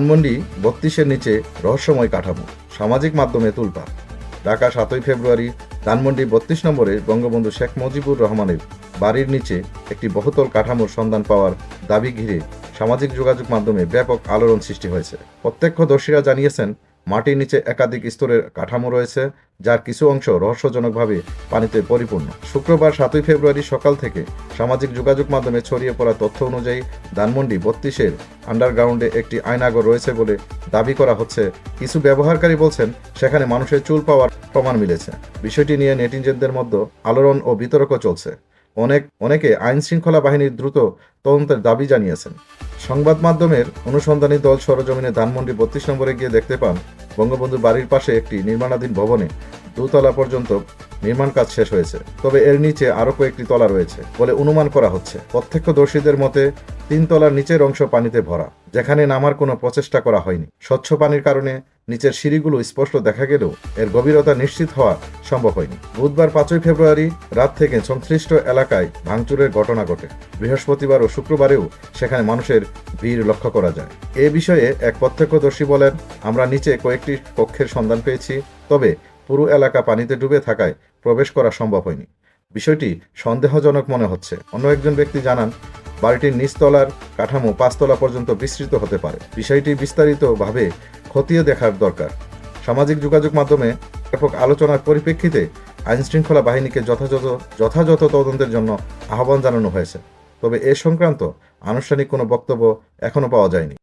ধানমন্ডি বত্রিশের নিচে রহস্যময় কাঠামো। সামাজিক মাধ্যমে তুলপা ঢাকা সাতই ফেব্রুয়ারি, ধানমন্ডি বত্রিশ নম্বরে বঙ্গবন্ধু শেখ মুজিবুর রহমানের বাড়ির নিচে একটি বহুতল কাঠামোর সন্ধান পাওয়ার দাবি ঘিরে সামাজিক যোগাযোগ মাধ্যমে ব্যাপক আলোড়ন সৃষ্টি হয়েছে। প্রত্যক্ষদর্শীরা জানিয়েছেন মাটির নিচে একাধিক স্তরের কাঠামো রয়েছে, যার কিছু অংশ রহস্যজনকভাবে পানিতে পরিপূর্ণ। শুক্রবার সাতই ফেব্রুয়ারি সকাল থেকে সামাজিক যোগাযোগ মাধ্যমে ছড়িয়ে পড়া তথ্য অনুযায়ী ধানমন্ডি বত্রিশের আন্ডারগ্রাউন্ডে একটি আয়নাগর রয়েছে বলে দাবি করা হচ্ছে। কিছু ব্যবহারকারী বলছেন, সেখানে মানুষের চুল পাওয়ার প্রমাণ মিলেছে। বিষয়টি নিয়ে নেটিজেনদের মধ্যে আলোড়ন ও বিতর্ক চলছে। অনেক, অনেকে আইন শৃঙ্খলা বাহিনীর দ্রুত তদন্তের দাবি জানিয়েছেন। সংবাদ মাধ্যমের অনুসন্ধানী দল সরজমিনে ধানমন্ডি বত্রিশ নম্বরে গিয়ে দেখতে পান, বঙ্গবন্ধুর বাড়ির পাশে একটি নির্মাণাধীন ভবনে দুতলা পর্যন্ত নির্মাণ কাজ শেষ হয়েছে। তবে এর নিচে আরও কয়েকটি তলা রয়েছে বলে অনুমান করা হচ্ছে। প্রত্যক্ষদর্শীদের মতে, তিন তলার নিচের অংশ পানিতে ভরা, যেখানে নামার কোনো প্রচেষ্টা করা হয়নি। স্বচ্ছ পানির কারণে নিচের সিঁড়িগুলো স্পষ্ট দেখা গেলেও এর গভীরতা নিশ্চিত হওয়া সম্ভব হয়নি। বুধবার পাঁচই ফেব্রুয়ারি রাত থেকে সংশ্লিষ্ট এলাকায় ভাঙচুরের ঘটনা ঘটে। বৃহস্পতিবার ও শুক্রবারেও সেখানে মানুষের ভিড় লক্ষ্য করা যায়। এ বিষয়ে এক প্রত্যক্ষদর্শী বলেন, আমরা নিচে কয়েকটি কক্ষের সন্ধান পেয়েছি, তবে পুরো এলাকা পানিতে ডুবে থাকায় প্রবেশ করা সম্ভব হয়নি। বিষয়টি সন্দেহজনক মনে হচ্ছে। অন্য একজন ব্যক্তি জানান, বাড়িটির নিচতলার কাঠামো পাঁচতলা পর্যন্ত বিস্তৃত হতে পারে। বিষয়টি বিস্তারিতভাবে খতিয়ে দেখার দরকার। সামাজিক যোগাযোগ মাধ্যমে ব্যাপক আলোচনার পরিপ্রেক্ষিতে আইন শৃঙ্খলা বাহিনীকে যথাযথ যথাযথ তদন্তের জন্য আহ্বান জানানো হয়েছে। তবে এ সংক্রান্ত আনুষ্ঠানিক কোনো বক্তব্য এখনও পাওয়া যায়নি।